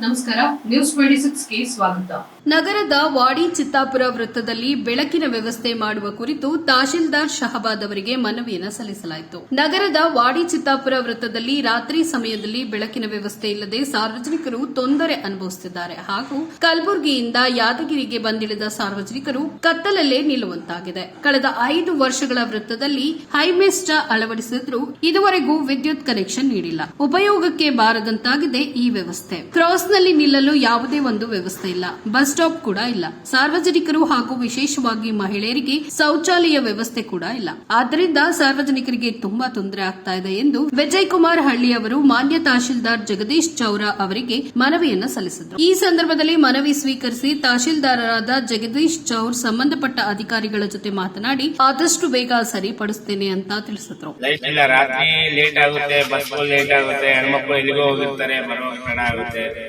ನಮಸ್ಕಾರ news twenty ಸಿಕ್ಸ್ಗೆ ಸ್ವಾಗತ. ನಗರದ ವಾಡಿ ಚಿತ್ತಾಪುರ ವೃತ್ತದಲ್ಲಿ ಬೆಳಕಿನ ವ್ಯವಸ್ಥೆ ಮಾಡುವ ಕುರಿತು ತಹಶೀಲ್ದಾರ್ ಶಹಬಾದ್ ಅವರಿಗೆ ಮನವಿಯನ್ನು ಸಲ್ಲಿಸಲಾಯಿತು. ನಗರದ ವಾಡಿ ಚಿತ್ತಾಪುರ ವೃತ್ತದಲ್ಲಿ ರಾತ್ರಿ ಸಮಯದಲ್ಲಿ ಬೆಳಕಿನ ವ್ಯವಸ್ಥೆ ಇಲ್ಲದೆ ಸಾರ್ವಜನಿಕರು ತೊಂದರೆ ಅನುಭವಿಸುತ್ತಿದ್ದಾರೆ. ಹಾಗೂ ಕಲಬುರಗಿಯಿಂದ ಯಾದಗಿರಿಗೆ ಬಂದಿಳಿದ ಸಾರ್ವಜನಿಕರು ಕತ್ತಲಲ್ಲೇ ನಿಲ್ಲುವಂತಾಗಿದೆ. ಕಳೆದ ಐದು ವರ್ಷಗಳ ವೃತ್ತದಲ್ಲಿ ಹೈಮೆಸ್ಟ್ ಅಳವಡಿಸಿದ್ರೂ ಇದುವರೆಗೂ ವಿದ್ಯುತ್ ಕನೆಕ್ಷನ್ ನೀಡಿಲ್ಲ. ಉಪಯೋಗಕ್ಕೆ ಬಾರದಂತಾಗಿದೆ ಈ ವ್ಯವಸ್ಥೆ. ಕ್ರಾಸ್ನಲ್ಲಿ ನಿಲ್ಲಲು ಯಾವುದೇ ಒಂದು ವ್ಯವಸ್ಥೆ ಇಲ್ಲ. ಬಸ್ ಸ್ಟಾಪ್ ಕೂಡ ಇಲ್ಲ. ಸಾರ್ವಜನಿಕರು ಹಾಗೂ ವಿಶೇಷವಾಗಿ ಮಹಿಳೆಯರಿಗೆ ಶೌಚಾಲಯ ವ್ಯವಸ್ಥೆ ಕೂಡ ಇಲ್ಲ. ಆದ್ದರಿಂದ ಸಾರ್ವಜನಿಕರಿಗೆ ತುಂಬಾ ತೊಂದರೆ ಆಗ್ತಾ ಇದೆ ಎಂದು ವಿಜಯ್ ಕುಮಾರ್ ಹಳ್ಳಿ ಅವರು ಮಾನ್ಯ ತಹಶೀಲ್ದಾರ್ ಜಗದೀಶ್ ಚೌರ ಅವರಿಗೆ ಮನವಿಯನ್ನ ಸಲ್ಲಿಸಿದರು. ಈ ಸಂದರ್ಭದಲ್ಲಿ ಮನವಿ ಸ್ವೀಕರಿಸಿ ತಹಶೀಲ್ದಾರರಾದ ಜಗದೀಶ್ ಚೌರ್ ಸಂಬಂಧಪಟ್ಟ ಅಧಿಕಾರಿಗಳ ಜೊತೆ ಮಾತನಾಡಿ, ಆದಷ್ಟು ಬೇಗ ಸರಿಪಡಿಸುತ್ತೇನೆ ಅಂತ ತಿಳಿಸಿದ್ರು. ಲೈಟ್ ಆಗುತ್ತೆ ಬಸ್ ಲೇಟ್ ಆಗುತ್ತೆ, ಹೆಣ್ಮಕ್ಳು ಎಲ್ಲಿಗೋ ಹೋಗಿರ್ತಾರೆ ಬರೋ ಆಗುತ್ತೆ.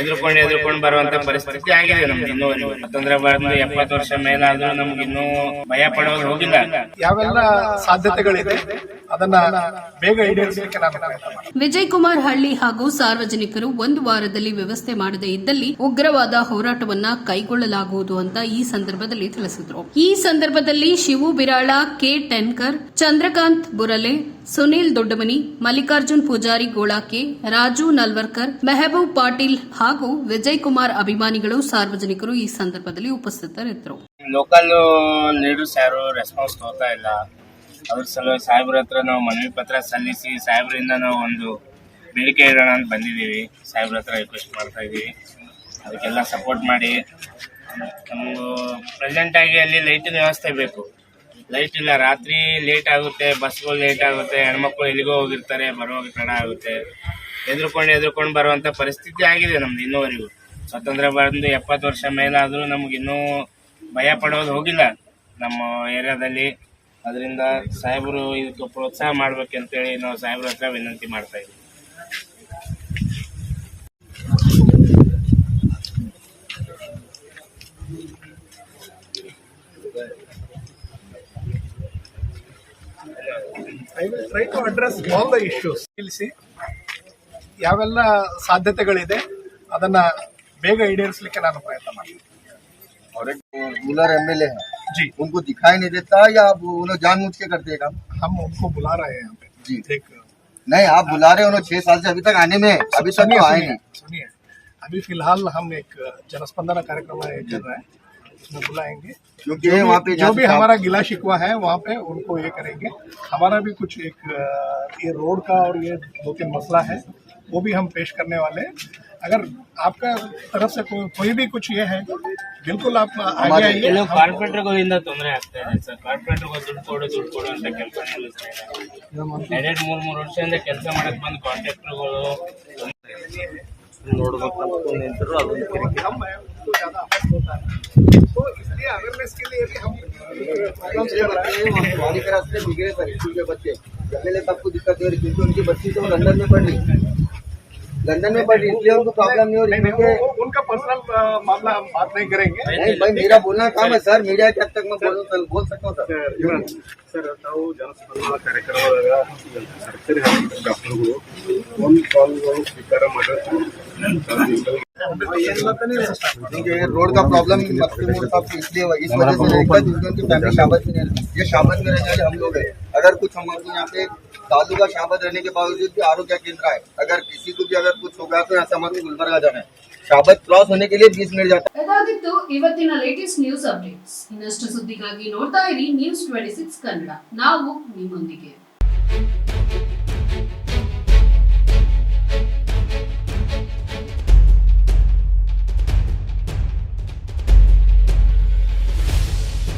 ಎದ್ರುಕೊಂಡು ಎದುರ್ಕೊಂಡು ಬರುವಂತ ಪರಿಸ್ಥಿತಿ ಆಗಿದೆ ನಮ್ಗೆ ಇನ್ನೂ. ಮತ್ತಂದ್ರೆ ಬಂದು ಎಪ್ಪತ್ತು ವರ್ಷ ಮೇಲಾದ್ರೂ ನಮ್ಗೆ ಇನ್ನೂ ಭಯ ಪಡೋದು ಹೋಗಿಲ್ಲ. ಯಾವೆಲ್ಲ ಸಾಧ್ಯತೆಗಳಿದೆ? ಅದನ್ನ ಬೇಗ ಈಡೇರಿಸಲಿಕ್ಕೆ ವಿಜಯ್ ಕುಮಾರ್ ಹಳ್ಳಿ ಹಾಗೂ ಸಾರ್ವಜನಿಕರು ಒಂದು ವಾರದಲ್ಲಿ ವ್ಯವಸ್ಥೆ ಮಾಡದೇ ಇದ್ದಲ್ಲಿ ಉಗ್ರವಾದ ಹೋರಾಟವನ್ನ ಕೈಗೊಳ್ಳಲಾಗುವುದು ಅಂತ ಈ ಸಂದರ್ಭದಲ್ಲಿ ತಿಳಿಸಿದರು. ಈ ಸಂದರ್ಭದಲ್ಲಿ ಶಿವು ಬಿರಾಳ ಕೆ ಟೆನ್ಕರ್ ಚಂದ್ರಕಾಂತ್ ಬುರಲೆ ಸುನೀಲ್ ದೊಡ್ಡಮನಿ ಮಲ್ಲಿಕಾರ್ಜುನ್ ಪೂಜಾರಿ ಗೋಳಾಕೆ ರಾಜು ನಲ್ವರ್ಕರ್ ಮೆಹಬೂಬ್ ಪಾಟೀಲ್ ಹಾಗೂ ವಿಜಯ್ ಕುಮಾರ್ ಅಭಿಮಾನಿಗಳು ಸಾರ್ವಜನಿಕರು ಈ ಸಂದರ್ಭದಲ್ಲಿ ಉಪಸ್ಥಿತರಿದ್ದರು. ಲೋಕಲ್ ಲೀಡರ್ಸ್ ಯಾರು ರೆಸ್ಪಾನ್ಸ್ ತಗೋತಾ ಇಲ್ಲ. ಅದ್ರ ಸಲುವಾಗಿ ಸಾಹೇಬ್ರ ಹತ್ರ ನಾವು ಮನವಿ ಪತ್ರ ಸಲ್ಲಿಸಿ, ಸಾಹೇಬ್ರಿಂದ ನಾವು ಒಂದು ಬೇಡಿಕೆ ಇಡೋಣ ಅಂತ ಬಂದಿದ್ದೀವಿ. ಸಾಹೇಬ್ರ ಹತ್ರ ರಿಕ್ವೆಸ್ಟ್ ಮಾಡ್ತಾ ಇದ್ದೀವಿ. ಅದಕ್ಕೆಲ್ಲ ಸಪೋರ್ಟ್ ಮಾಡಿ. ನಮಗೂ ಪ್ರೆಸೆಂಟ್ ಆಗಿ ಅಲ್ಲಿ ಲೈಟಿನ ವ್ಯವಸ್ಥೆ ಬೇಕು. ಲೈಟ್ ಇಲ್ಲ, ರಾತ್ರಿ ಲೇಟ್ ಆಗುತ್ತೆ ಬಸ್ಗಳು ಲೇಟ್ ಆಗುತ್ತೆ, ಹೆಣ್ಮಕ್ಳು ಎಲ್ಲಿಗೋ ಹೋಗಿರ್ತಾರೆ ಬರೋ ತಡ ಆಗುತ್ತೆ. ಎದ್ರುಕೊಂಡು ಎದ್ರುಕೊಂಡು ಬರುವಂತ ಪರಿಸ್ಥಿತಿ ಆಗಿದೆ ನಮ್ದು ಇನ್ನೂವರೆಗೂ. ಸ್ವಾತಂತ್ರ್ಯ ಬಂದು ಎಪ್ಪತ್ತು ವರ್ಷ ಮೇಲಾದ್ರೂ ನಮಗಿನ್ನೂ ಭಯ ಪಡೋದು ಹೋಗಿಲ್ಲ. ನಮ್ಮ ಏರಿಯಾದಲ್ಲಿ. ಅದರಿಂದ ಸಾಹೇಬರು ಇದಕ್ಕೆ ಪ್ರೋತ್ಸಾಹ ಮಾಡ್ಬೇಕಂತೇಳಿ ನಾವು ಸಾಹೇಬ್ರ ಹತ್ರ ವಿನಂತಿ ಮಾಡ್ತಾ ಇದ್ದೀವಿ I will try to address all the issues. ತಿಳಿಸಿ ಯಾವೆಲ್ಲ ಸಾಧ್ಯತೆಗಳಿದೆ ಅದನ್ನ ಬೇಗ ಈಡೇರಿಸಲಿಕ್ಕೆ ನಾನು ಪ್ರಯತ್ನ ಮಾಡ್ತೀನಿ और एक रूलर एमएलए है जी उनको दिखाई नहीं देता या आप उन्हें जानबूझ के करते हैं काम हम उनको बुला रहे हैं यहाँ पे जी एक नहीं आप बुला रहे हो उन्हें छह साल से अभी तक आने में है। अभी तक सुनिए तो आए सुनिए नहीं सुनिए अभी फिलहाल हम एक जनस्पंदन कार्यक्रम है कर रहे हैं उसमें बुलाएंगे क्योंकि जो वहाँ भी, पे जो जहाँ भी से हमारा गिला शिकवा है वहाँ पे उनको ये करेंगे हमारा भी कुछ एक अ, ये रोड का और ये दो तीन मसला है वो भी हम पेश करने वाले हैं अगर आपका तरफ से कोई कोई भी कुछ ये है तो बिल्कुल आप आगे हमारे आइए ಕೆಲವು हम- ಕಾರ್ಪೊರೇಟರ್ಗಳಿಂದ ತೊಂದರೆ ಆಗ್ತಾ ಇದೆ ಸರ್ ಕಾರ್ಪೊರೇಟರ್ಗಳು ದುಡ್ಡು ಕೊಡು ದುಡ್ಡು ಕೊಡು ಅಂತ ಕೆಲಸ ನಿಲ್ಲಿಸ್ತಾ ಇದ್ದಾರೆ ಎರಡೆರಡು ಮೂರ್ ಮೂರು ವರ್ಷದಿಂದ ಕೆಲಸ ಮಾಡಕ್ ಬಂದ ಕಾಂಟ್ರಾಕ್ಟರ್ಗಳು हम हैं, उनको ज्यादा अफेक्ट होता है तो इसलिए अवेयरनेस के लिए भी हम programs कर रहे हैं हमारी तरफ से बिगड़े सर स्कूल के बच्चे एमएलए सबको दिक्कत हो रही क्योंकि उनकी बच्ची तो लंदन में पढ़ रही लंदन में पढ़ रही इसलिए उनको प्रॉब्लम नहीं हो नहीं रही नहीं वो- क्योंकि वो उनका पर्सनल मामला हम बात नहीं करेंगे नहीं भाई मेरा बोलना काम है सर मीडिया के हद तक मैं बोल बोल सकता हूँ सर ಸರ್ ತಾವು ಜನಸ್ಪಂದನ ಕಾರ್ಯಕ್ರಮದಾಗ ಸರ್ಕಾರಿ ಡಾಕ್ಟರ್ಗಳು ಒಂದು ಕಾಲ್ಗಳು ಸ್ವೀಕಾರ ಮಾಡಿದ್ರೆ देखिए रोड का प्रॉब्लम मक्की मोड़ का इसलिए इस वजह से नहीं दिक्कत क्योंकि उनकी फैमिली शाबत में नहीं रहती। ये शाबत में रहने वाले हम लोग हैं अगर कुछ हमको यहाँ पे तालुका शाबत रहने के बावजूद भी आरोग्य केंद्र है अगर किसी को भी अगर कुछ होगा तो यहाँ से हमारे गुलबर्गा जाना है शाबत क्रॉस होने के लिए बीस मिनट जाता है ಇದಾಗಿತ್ತು ಇವತ್ತಿನ ಲೇಟೆಸ್ಟ್ ನ್ಯೂಸ್ ಅಪ್ಡೇಟ್ಸ್ ಇನ್ನಷ್ಟು ಸುದ್ದಿಗಾಗಿ ನೋಡ್ತಾ ಇರಿ ನ್ಯೂಸ್ ಟ್ವೆಂಟಿ ಸಿಕ್ಸ್ ಕನ್ನಡ ನಾವು ನಿಮ್ಮೊಂದಿಗೆ